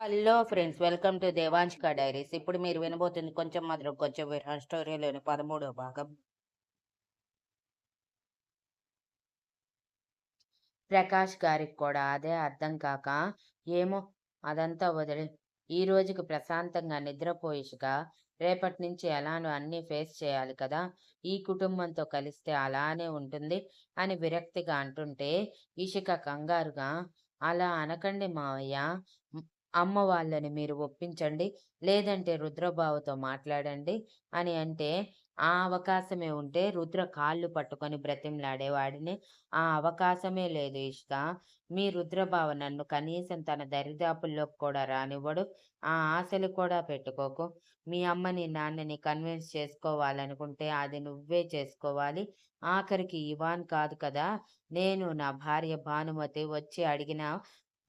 Hello friends welcome to Devanshika diaries. ఇప్పుడు మీరు వినబోతుంది కొంచెం మాత్రం కొంచెం విరాన్ స్టోరీలోని పదమూడవ భాగం. ప్రకాష్ గారికి కూడా అదే అర్థం కాక ఏమో అదంతా వదిలి. ఈ రోజుకి ప్రశాంతంగా నిద్రపోయిషుగా రేపటి నుంచి ఎలానో అన్నీ ఫేస్ చేయాలి కదా. ఈ కుటుంబంతో కలిస్తే అలానే ఉంటుంది అని విరక్తిగా అంటుంటే ఇషిక కంగారుగా అలా అనకండి మావయ్య. అమ్మ వాళ్ళని మీరు ఒప్పించండి లేదంటే రుద్రబాబుతో మాట్లాడండి అని అంటే ఆ అవకాశమే ఉంటే రుద్ర కాళ్ళు పట్టుకొని బ్రతిమలాడేవాడిని. ఆ అవకాశమే లేదు ఇష్క మీ రుద్రబావ నన్ను కనీసం తన దరిదాపుల్లోకి కూడా రానివ్వడు. ఆ ఆశలు కూడా పెట్టుకోకు. మీ అమ్మని నాన్నని కన్విన్స్ చేసుకోవాలనుకుంటే అది నువ్వే చేసుకోవాలి. ఆఖరికి ఇవాన్ కాదు కదా. నేను నా భార్య భానుమతి వచ్చి అడిగిన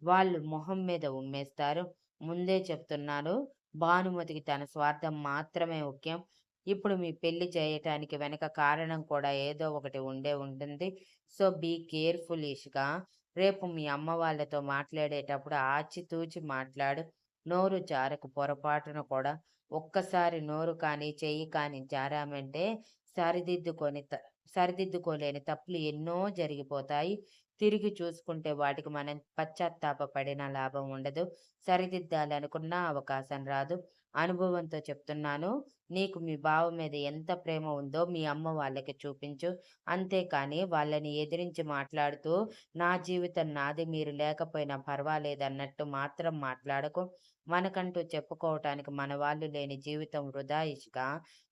వాళ్ళు మొహం మీద ఉమ్మేస్తారు. ముందే చెప్తున్నాను భానుమతికి తన స్వార్థం మాత్రమే ముఖ్యం. ఇప్పుడు మీ పెళ్ళి చేయటానికి వెనక కారణం కూడా ఏదో ఒకటి ఉండే ఉంటుంది. సో బీ కేర్ఫుల్ ఇష్గా. రేపు మీ అమ్మ వాళ్ళతో మాట్లాడేటప్పుడు ఆచితూచి మాట్లాడు. నోరు జారకు పొరపాటున కూడా. ఒక్కసారి నోరు కానీ చెయ్యి కానీ జారామంటే సరిదిద్దుకొని త- సరిదిద్దుకోలేని తప్పులు ఎన్నో జరిగిపోతాయి. తిరిగి చూసుకుంటే వాటికి మనం పశ్చాత్తాపపడిన లాభం ఉండదు. సరిదిద్దాలనుకున్న అవకాశం రాదు. అనుభవంతో చెప్తున్నాను. నీకు మీ బావ మీద ఎంత ప్రేమ ఉందో మీ అమ్మ వాళ్ళకి చూపించు. అంతేకాని వాళ్ళని ఎదిరించి మాట్లాడుతూ నా జీవితం నాది మీరు లేకపోయినా పర్వాలేదన్నట్టు మాత్రం మాట్లాడకు. మనకంటూ చెప్పుకోవటానికి మన వాళ్ళు లేని జీవితం వృధా ఇసుక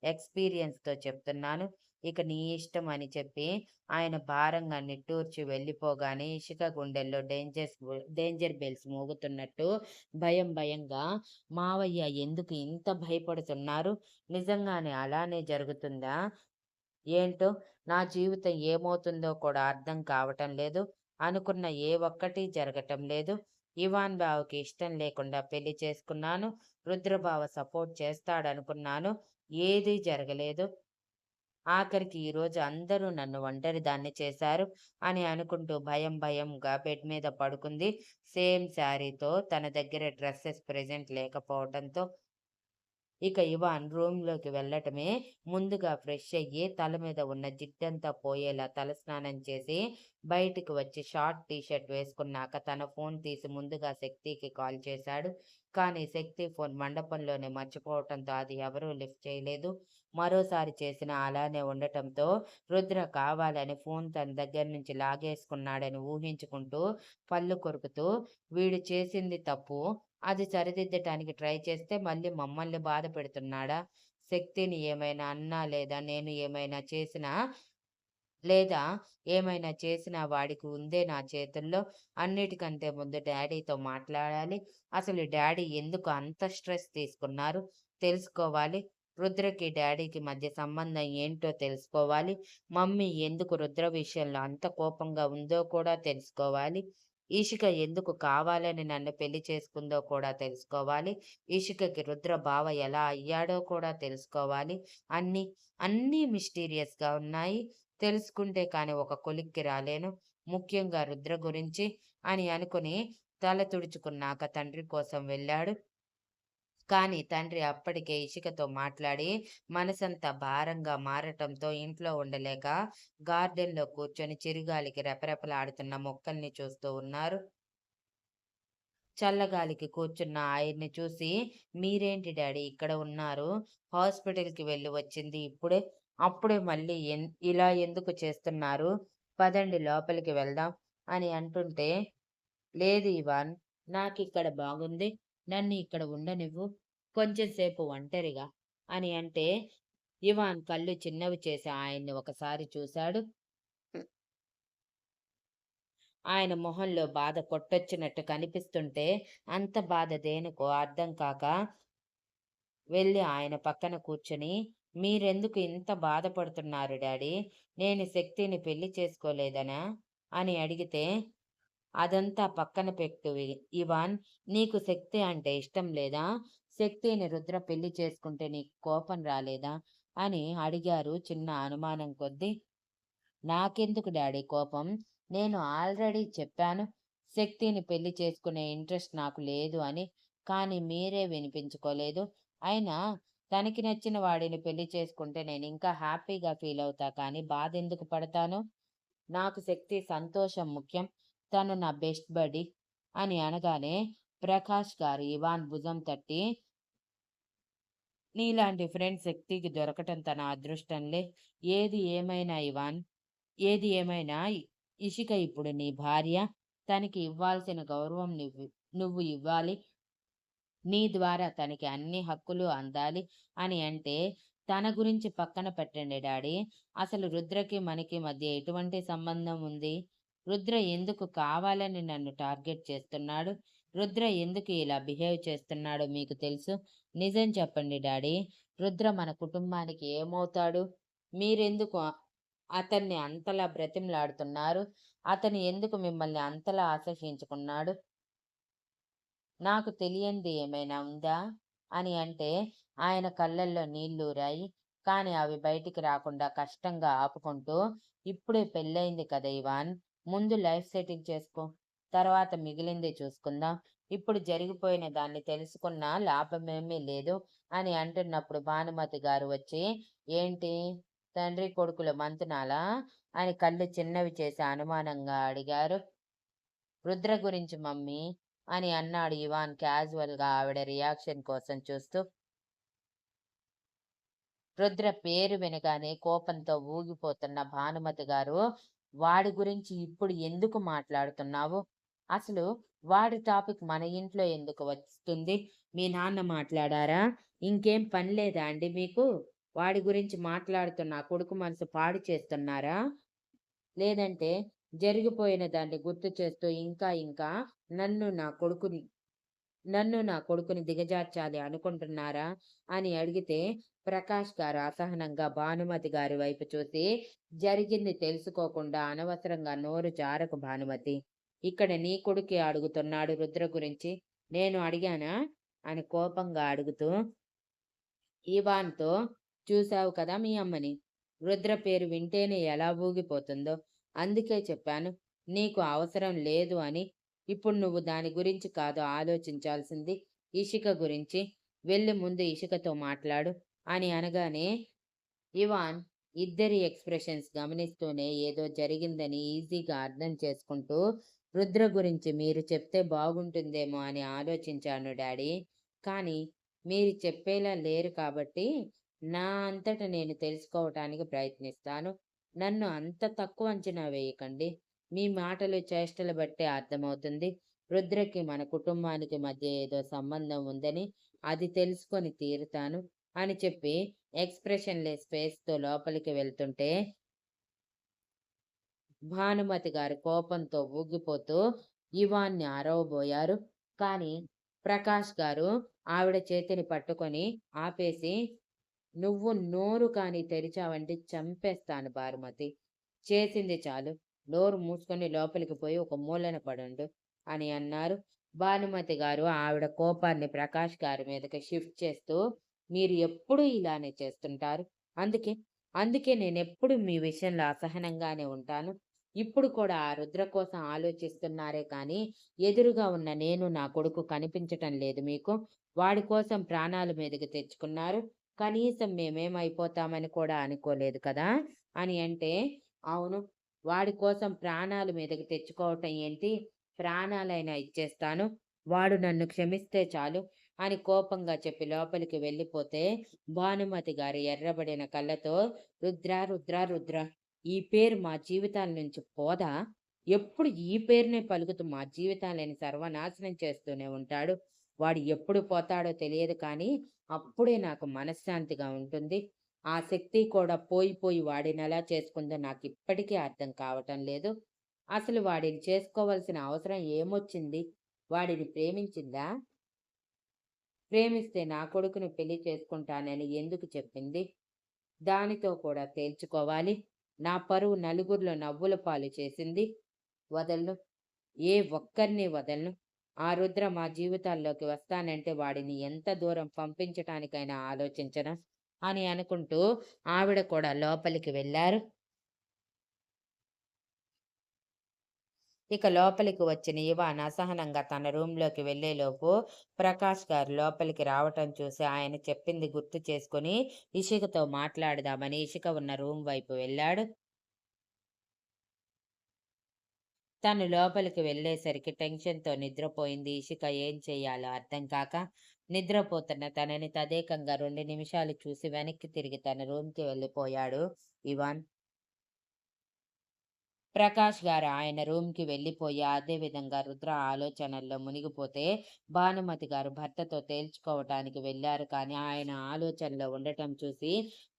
ఎక్స్పీరియన్స్తో చెప్తున్నాను. ఇక నీ ఇష్టం అని చెప్పి ఆయన భారంగా నిట్టూర్చి వెళ్ళిపోగానే ఇసుక గుండెల్లో డేంజర్స్ డేంజర్ బెల్స్ మోగుతున్నట్టు భయం భయంగా మావయ్య ఎందుకు ఇంత భయపడుతున్నారు? నిజంగానే అలానే జరుగుతుందా? ఏంటో? నా జీవితం ఏమవుతుందో కూడా అర్థం కావటం లేదు. అనుకున్న ఏ ఒక్కటి జరగటం లేదు. ఇవాన్ బావకి ఇష్టం లేకుండా పెళ్ళి చేసుకున్నాను. రుద్రబావ సపోర్ట్ చేస్తాడనుకున్నాను. ఏదీ జరగలేదు. ఆఖరికి ఈరోజు అందరూ నన్ను ఒంటరి దాన్ని చేశారు అని అనుకుంటూ భయం భయంగా బెడ్ మీద పడుకుంది. సేమ్ శారీతో తన దగ్గర డ్రెస్సెస్ ప్రెజెంట్ లేకపోవడంతో ఇక ఇవాన్ రూమ్లోకి వెళ్ళటమే ముందుగా ఫ్రెష్ అయ్యి తల మీద ఉన్న జిడ్డంతా పోయేలా తలస్నానం చేసి బయటికి వచ్చి షార్ట్ టీ షర్ట్ వేసుకున్నాక తన ఫోన్ తీసి ముందుగా శక్తికి కాల్ చేశాడు. కానీ శక్తి ఫోన్ మండపంలోనే మర్చిపోవటంతో అది ఎవరూ లిఫ్ట్ చేయలేదు. మరోసారి చేసిన అలానే ఉండటంతో రుద్ర కావాలని ఫోన్ తన దగ్గర నుంచి లాగేసుకున్నాడని ఊహించుకుంటూ పళ్ళు కొరుకుతూ వీడు చేసింది తప్పు అది సరిదిద్దటానికి ట్రై చేస్తే మళ్ళీ మమ్మల్ని బాధ పెడుతున్నాడా? శక్తిని ఏమైనా అన్నా లేదా? నేను ఏమైనా చేసినా లేదా? ఏమైనా చేసినా వాడికి ఉందే నా చేతుల్లో? అన్నిటికంటే ముందు డాడీతో మాట్లాడాలి. అసలు డాడీ ఎందుకు అంత స్ట్రెస్ తీసుకున్నారు? తెలుసుకోవాలి. రుద్రకి డాడీకి మధ్య సంబంధం ఏంటో తెలుసుకోవాలి. మమ్మీ ఎందుకు రుద్ర విషయంలో అంత కోపంగా ఉందో కూడా తెలుసుకోవాలి. ఈషిక ఎందుకు కావాలని నన్ను పెళ్ళి చేసుకుందో కూడా తెలుసుకోవాలి. ఈషికకి రుద్ర బావ ఎలా అయ్యాడో కూడా తెలుసుకోవాలి. అన్నీ అన్నీ మిస్టీరియస్గా ఉన్నాయి. తెలుసుకుంటే కానీ ఒక కొలిక్కి రాలేను. ముఖ్యంగా రుద్ర గురించి అని అనుకుని తల తుడుచుకున్నాక తండ్రి కోసం వెళ్ళాడు. కానీ తండ్రి అప్పటికే ఇషికతో మాట్లాడి మనసంతా భారంగా మారటంతో ఇంట్లో ఉండలేక గార్డెన్లో కూర్చొని చిరుగాలికి రెపరెపలాడుతున్న మొక్కల్ని చూస్తూ ఉన్నారు. చల్లగాలికి కూర్చున్న ఆయన్ని చూసి మీరేంటి డాడీ ఇక్కడ ఉన్నారు? హాస్పిటల్కి వెళ్ళి వచ్చింది ఇప్పుడే అప్పుడే మళ్ళీ ఎన్ ఇలా ఎందుకు చేస్తున్నారు? పదండి లోపలికి వెళ్దాం అని అంటుంటే లేదు ఇవాన్ నాకు ఇక్కడ బాగుంది నన్ను ఇక్కడ ఉండనివ్వు కొంచెం సేపు ఒంటరిగా అని అంటే ఇవాన్ కళ్ళు చిన్నవి చేసి ఆయన్ని ఒకసారి చూశాడు. ఆయన మొహంలో బాధ కొట్టొచ్చినట్టు కనిపిస్తుంటే అంత బాధ దేనికో అర్థం కాక వెళ్ళి ఆయన పక్కన కూర్చొని మీరెందుకు ఇంత బాధపడుతున్నారు డాడీ? నేను శక్తిని పెళ్ళి చేసుకోలేదనా? అని అడిగితే అదంతా పక్కన పెట్టు ఇవాన్ నీకు శక్తి అంటే ఇష్టం లేదా? శక్తిని రుద్ర పెళ్ళి చేసుకుంటే నీకు కోపం రాలేదా అని అడిగారు చిన్న అనుమానం కొద్దీ నాకెందుకు డాడీ కోపం నేను ఆల్రెడీ చెప్పాను శక్తిని పెళ్ళి చేసుకునే ఇంట్రెస్ట్ నాకు లేదు అని కానీ మీరే వినిపించుకోలేదు. అయినా తనకి నచ్చిన వాడిని పెళ్ళి చేసుకుంటే నేను ఇంకా హ్యాపీగా ఫీల్ అవుతా కానీ బాధెందుకు పడతాను? నాకు శక్తి, సంతోషం ముఖ్యం. తను నా బెస్ట్ బడీ అని అనగానే ప్రకాష్ గారు ఇవాన్ భుజం తట్టి నీలాంటి ఫ్రెండ్ శక్తికి దొరకటం తన అదృష్టంలే. ఏది ఏమైనా ఇవాన్, ఏది ఏమైనా ఇషిక ఇప్పుడు నీ భార్య. తనకి ఇవ్వాల్సిన గౌరవం నువ్వు నువ్వు ఇవ్వాలి. నీ ద్వారా తనకి అన్ని హక్కులు అందాలి అని అంటే తన గురించి పక్కన పెట్టండి డాడీ. అసలు రుద్రకి, మనకి మధ్య ఎటువంటి సంబంధం ఉంది? రుద్ర ఎందుకు కావాలని నన్ను టార్గెట్ చేస్తున్నాడు? రుద్ర ఎందుకు ఇలా బిహేవ్ చేస్తున్నాడో మీకు తెలుసు. నిజం చెప్పండి డాడీ. రుద్ర మన కుటుంబానికి ఏమవుతాడు? మీరెందుకు అతన్ని అంతలా బ్రతిమలాడుతున్నారు? అతను ఎందుకు మిమ్మల్ని అంతలా అసహ్యించుకున్నాడు? నాకు తెలియంది ఏమైనా ఉందా? అని అంటే ఆయన కళ్ళల్లో నీళ్ళూరాయి. కానీ అవి బయటికి రాకుండా కష్టంగా ఆపుకుంటూ ఇప్పుడే పెళ్ళయింది కదా ఇవాన్. ముందు లైఫ్ సెటిల్ చేసుకో. తర్వాత మిగిలింది చూసుకుందాం. ఇప్పుడు జరిగిపోయిన దాన్ని తెలుసుకున్నా లాభమేమీ లేదు అని అంటున్నప్పుడు భానుమతి గారు వచ్చి ఏంటి? తండ్రి కొడుకుల మంతనాలా? అని కళ్ళు చిన్నవి చేసి అనుమానంగా అడిగారు. రుద్ర గురించి మమ్మీ అని అన్నాడు ఇవాన్ క్యాజువల్గా ఆవిడ రియాక్షన్ కోసం చూస్తూ. రుద్ర పేరు వినగానే కోపంతో ఊగిపోతున్న భానుమతి గారు వాడి గురించి ఇప్పుడు ఎందుకు మాట్లాడుతున్నావు? అసలు వాడి టాపిక్ మన ఇంట్లో ఎందుకు వస్తుంది? మీ నాన్న మాట్లాడారా? ఇంకేం పని లేదా అండి మీకు? వాడి గురించి మాట్లాడుతూ నా కొడుకు మనసు పాడు చేస్తున్నారా? లేదంటే జరిగిపోయిన దాన్ని గుర్తు చేస్తూ ఇంకా ఇంకా నన్ను నా కొడుకుని నన్ను నా కొడుకుని దిగజార్చాలి అనుకుంటున్నారా? అని అడిగితే ప్రకాష్ గారు అసహనంగా భానుమతి గారి వైపు చూసి జరిగింది తెలుసుకోకుండా అనవసరంగా నోరు జారకు భానుమతి. ఇక్కడ నీ కొడుకే అడుగుతున్నాడు రుద్ర గురించి. నేను అడిగానా? అని కోపంగా అడుగుతూ ఇవాన్‌తో చూశావు కదా మీ అమ్మని. రుద్ర పేరు వింటేనే ఎలా ఊగిపోతుందో. అందుకే చెప్పాను. నీకు అవసరం లేదు అని. ఇప్పుడు నువ్వు దాని గురించి కాదు ఆలోచించాల్సింది. ఇషిక గురించి. వెళ్ళి ముందు ఇషికతో మాట్లాడు అని అనగానే ఇవాన్ ఇద్దరి ఎక్స్‌ప్రెషన్స్ గమనిస్తూనే ఏదో జరిగిందని ఈజీగా అర్థం చేసుకుంటూ రుద్ర గురించి మీరు చెప్తే బాగుంటుందేమో అని ఆలోచించాను డాడీ. కానీ మీరు చెప్పేలా లేరు కాబట్టి నా అంతట నేను తెలుసుకోవటానికి ప్రయత్నిస్తాను. నన్ను అంత తక్కువ అంచనా వేయకండి. మీ మాటలు, చేష్టలు బట్టే అర్థమవుతుంది. రుద్రకి మన కుటుంబానికి మధ్య ఏదో సంబంధం ఉందని. అది తెలుసుకొని తీరుతాను అని చెప్పి ఎక్స్ప్రెషన్లే స్పేస్తో ఫేస్‌తో లోపలికి వెళ్తుంటే భానుమతి గారు కోపంతో ఊగిపోతూ ఇవాన్‌ని అరవబోయారు. కానీ ప్రకాష్ గారు ఆవిడ చేతిని పట్టుకొని ఆపేసి నువ్వు నోరు కానీ తెరిచావంటే చంపేస్తాను భానుమతి. చేసింది చాలు. నోరు మూసుకొని లోపలికి పోయి ఒక మూలన పడుండు అని అన్నారు. భానుమతి గారు ఆవిడ కోపాన్ని ప్రకాష్ గారి మీదకి షిఫ్ట్ చేస్తూ మీరు ఎప్పుడూ ఇలానే చేస్తుంటారు. అందుకే అందుకే నేను ఎప్పుడు మీ విషయంలో అసహనంగానే ఉంటాను. ఇప్పుడు కూడా ఆ రుద్ర కోసం ఆలోచిస్తున్నారే కానీ ఎదురుగా ఉన్న నేను నా కొడుకు కనిపించటం లేదు మీకు. వాడి కోసం ప్రాణాలు మీదకి తెచ్చుకున్నారు. కనీసం మేమేమైపోతామని కూడా అనుకోలేదు కదా! అని అంటే అవును. వాడి కోసం ప్రాణాలు మీదకి తెచ్చుకోవటం ఏంటి? ప్రాణాలైనా ఇచ్చేస్తాను. వాడు నన్ను క్షమిస్తే చాలు అని కోపంగా చెప్పి లోపలికి వెళ్ళిపోతే భానుమతి గారి ఎర్రబడిన కళ్ళతో రుద్ర రుద్ర రుద్ర ఈ పేరు మా జీవితాల నుంచి పోదా? ఎప్పుడు ఈ పేరునే పలుకుతూ మా జీవితాలని సర్వనాశనం చేస్తూనే ఉంటాడు. వాడు ఎప్పుడు పోతాడో తెలియదు కానీ అప్పుడే నాకు మనశ్శాంతిగా ఉంటుంది. ఆ శక్తి కూడా పోయి పోయి వాడినెలా చేసుకుందో నాకు ఇప్పటికీ అర్థం కావటం లేదు. అసలు వాడిని చేసుకోవాల్సిన అవసరం ఏమొచ్చింది? వాడిని ప్రేమించిందా? ప్రేమిస్తే నా కొడుకుని పెళ్ళి చేసుకుంటానని ఎందుకు చెప్పింది? దానితో కూడా తేల్చుకోవాలి. నా పరువు నలుగురిలో నవ్వుల పాలు చేసింది. వదలను. ఏ ఒక్కరిని వదలను. ఆ రుద్ర మా జీవితాల్లోకి వస్తానంటే వాడిని ఎంత దూరం పంపించటానికైనా ఆలోచించను అని అనుకుంటూ ఆవిడ కూడా లోపలికి వెళ్ళారు ఇక లోపలికి వచ్చిన ఇవాన్ అసహనంగా తన రూంలోకి వెళ్ళేలోపు ప్రకాష్ గారు లోపలికి రావటం చూసి ఆయన చెప్పింది గుర్తు చేసుకుని ఇషికతో మాట్లాడదామని ఇషిక ఉన్న రూమ్ వైపు వెళ్ళాడు. తను లోపలికి వెళ్ళేసరికి టెన్షన్తో నిద్రపోయింది. ఇషిక ఏం చేయాలో అర్థం కాక నిద్రపోతున్న తనని తదేకంగా రెండు నిమిషాలు చూసి వెనక్కి తిరిగి తన రూమ్కి వెళ్ళిపోయాడు ఇవాన్ ప్రకాష్ గారు ఆయన రూమ్కి వెళ్ళిపోయి అదే విధంగా రుద్ర ఆలోచనల్లో మునిగిపోతే భానుమతి గారు భర్తతో తేల్చుకోవటానికి వెళ్ళారు. కానీ ఆయన ఆలోచనలో ఉండటం చూసి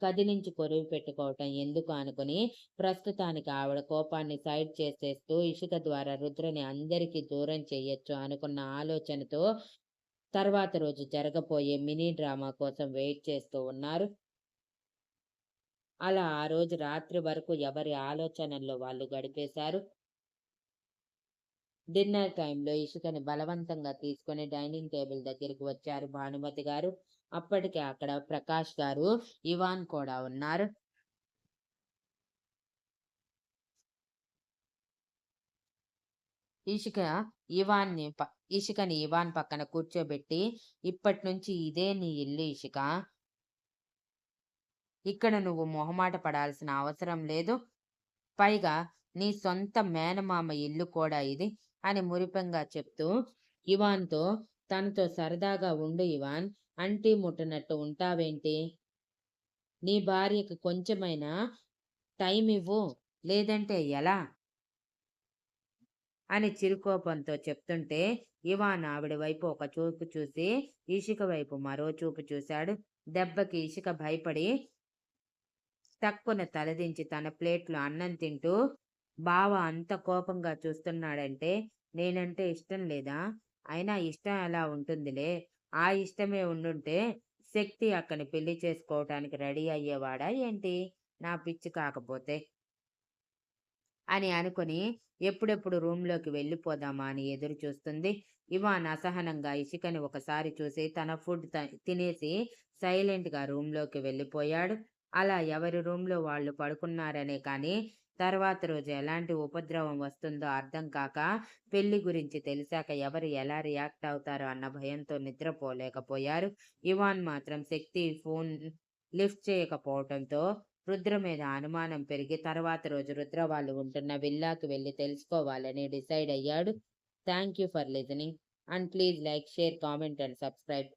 కదిలించి కొరువు పెట్టుకోవటం ఎందుకు అనుకుని ప్రస్తుతానికి ఆవిడ కోపాన్ని సైడ్ చేసేస్తూ ఇసుక ద్వారా రుద్రని అందరికీ దూరం చేయొచ్చు అనుకున్న ఆలోచనతో తర్వాత రోజు జరగబోయే మినీ డ్రామా కోసం వెయిట్ చేస్తూ ఉన్నారు. అలా ఆ రోజు రాత్రి వరకు ఎవరి ఆలోచనల్లో వాళ్ళు గడిపేశారు? డిన్నర్ టైంలో ఇసుకని బలవంతంగా తీసుకొని డైనింగ్ టేబుల్ దగ్గరికి వచ్చారు భానుమతి గారు. అప్పటికే అక్కడ ప్రకాష్ గారు ఇవాన్ కూడా ఉన్నారు. ఇషిక ఇవాన్ని ఇసుకని ఇషికని ఇవాన్ పక్కన కూర్చోబెట్టి ఇప్పటి నుంచి ఇదే నీ ఇల్లు ఇషిక ఇక్కడ నువ్వు మొహమాట పడాల్సిన అవసరం లేదు. పైగా నీ సొంత మేనమామ ఇల్లు కూడా ఇది అని మురిపంగా చెప్తూ ఇవాన్తో తనతో సరదాగా ఉండు ఇవాన్ అంటీ ముట్టనట్టు ఉంటావేంటి? నీ భార్యకు కొంచెమైనా టైం ఇవ్వు లేదంటే ఎలా? అని చిరుకోపంతో చెప్తుంటే ఇవాన్ ఆవిడ వైపు ఒక చూపు చూసి ఇషిక వైపు మరో చూపు చూశాడు. దెబ్బకి ఇషిక భయపడి తక్కువను తలదించి తన ప్లేట్లో అన్నం తింటూ బావ అంత కోపంగా చూస్తున్నాడంటే నేనంటే ఇష్టం లేదా? అయినా ఇష్టం ఎలా ఉంటుందిలే? ఆ ఇష్టమే ఉండుంటే శక్తి అక్కని పెళ్ళి చేసుకోవటానికి రెడీ అయ్యేవాడా ఏంటి? నా పిచ్చి కాకపోతే అని అనుకుని ఎప్పుడెప్పుడు రూమ్లోకి వెళ్ళిపోదామా అని ఎదురు చూస్తుంది. ఇవాన్ అసహనంగా ఇషికని ఒకసారి చూసి తన ఫుడ్ తినేసి సైలెంట్గా రూమ్లోకి వెళ్ళిపోయాడు. అలా ఎవరి రూమ్లో వాళ్ళు పడుకున్నారనే కానీ తర్వాత రోజు ఎలాంటి ఉపద్రవం వస్తుందో అర్థం కాక పెళ్ళి గురించి తెలిసాక ఎవరు ఎలా రియాక్ట్ అవుతారో అన్న భయంతో నిద్రపోలేకపోయారు. ఇవాన్ మాత్రం శక్తి ఫోన్ లిఫ్ట్ చేయకపోవడంతో రుద్ర మీద అనుమానం పెరిగి తర్వాత రోజు రుద్ర వాళ్ళు ఉంటున్న విల్లాకి వెళ్ళి తెలుసుకోవాలని డిసైడ్ అయ్యాడు. Thank you for listening and please like share comment and subscribe.